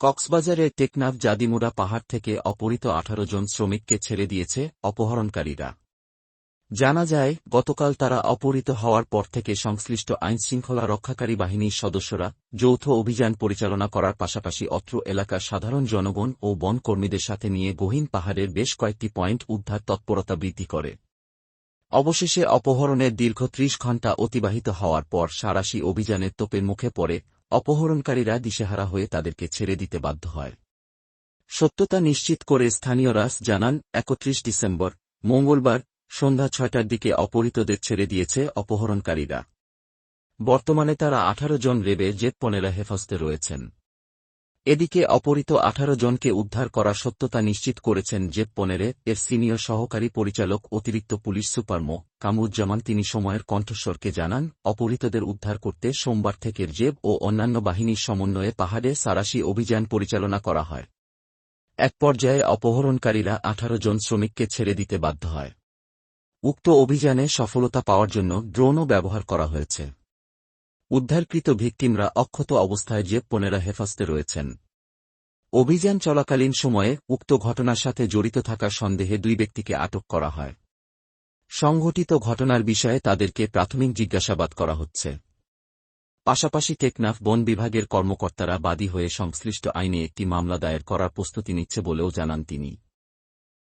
কক্সবাজারের টেকনাফ জাদিমুরা পাহাড় থেকে অপহৃত আঠারো জন শ্রমিককে ছেড়ে দিয়েছে অপহরণকারীরা। জানা যায়, গতকাল তারা অপহৃত হওয়ার পর থেকে সংশ্লিষ্ট আইনশৃঙ্খলা রক্ষাকারী বাহিনীর সদস্যরা যৌথ অভিযান পরিচালনা করার পাশাপাশি অত্র এলাকার সাধারণ জনগণ ও বনকর্মীদের সাথে নিয়ে গহীন পাহাড়ের বেশ কয়েকটি পয়েন্ট উদ্ধার তৎপরতা বৃদ্ধি করে। অবশেষে অপহরণের দীর্ঘ ত্রিশ ঘণ্টা অতিবাহিত হওয়ার পর সারাশি অভিযানের তোপের মুখে পড়ে অপহরণকারীরা দিশেহারা হয়ে তাদেরকে ছেড়ে দিতে বাধ্য হয়। সত্যতা নিশ্চিত করে স্থানীয়রা জানান, একত্রিশ ডিসেম্বর, মঙ্গলবার, সন্ধ্যা ছয়টার দিকে অপহৃতদের ছেড়ে দিয়েছে অপহরণকারীরা। বর্তমানে তারা আঠারো জন রেবে জেদ পনেরা হেফাজতে রয়েছেন। এদিকে অপহৃত আঠারো জনকে উদ্ধার করার সত্যতা নিশ্চিত করেছেন জেটপনেরে এর সিনিয়র সহকারী পরিচালক অতিরিক্ত পুলিশ সুপার মো. কামরুজ্জামান। তিনি সময়ের কণ্ঠস্বরকে জানান, অপহৃতদের উদ্ধার করতে সোমবার থেকে জেব ও অন্যান্য বাহিনীর সমন্বয়ে পাহাড়ে সারাশি অভিযান পরিচালনা করা হয়। এক পর্যায়ে অপহরণকারীরা আঠারো জন শ্রমিককে ছেড়ে দিতে বাধ্য হয়। উক্ত অভিযানে সফলতা পাওয়ার জন্য ড্রোনও ব্যবহার করা হয়েছে। উদ্ধারকৃত ভিকটিমরা অক্ষত অবস্থায় জেব পনেরা হেফাজতে রয়েছেন। অভিযান চলাকালীন সময়ে উক্ত ঘটনার সাথে জড়িত থাকার সন্দেহে দুই ব্যক্তিকে আটক করা হয়। সংঘটিত ঘটনার বিষয়ে তাদেরকে প্রাথমিক জিজ্ঞাসাবাদ করা হচ্ছে। পাশাপাশি টেকনাফ বন বিভাগের কর্মকর্তারা বাদী হয়ে সংশ্লিষ্ট আইনে একটি মামলা দায়ের করার প্রস্তুতি নিচ্ছে বলেও জানান তিনি।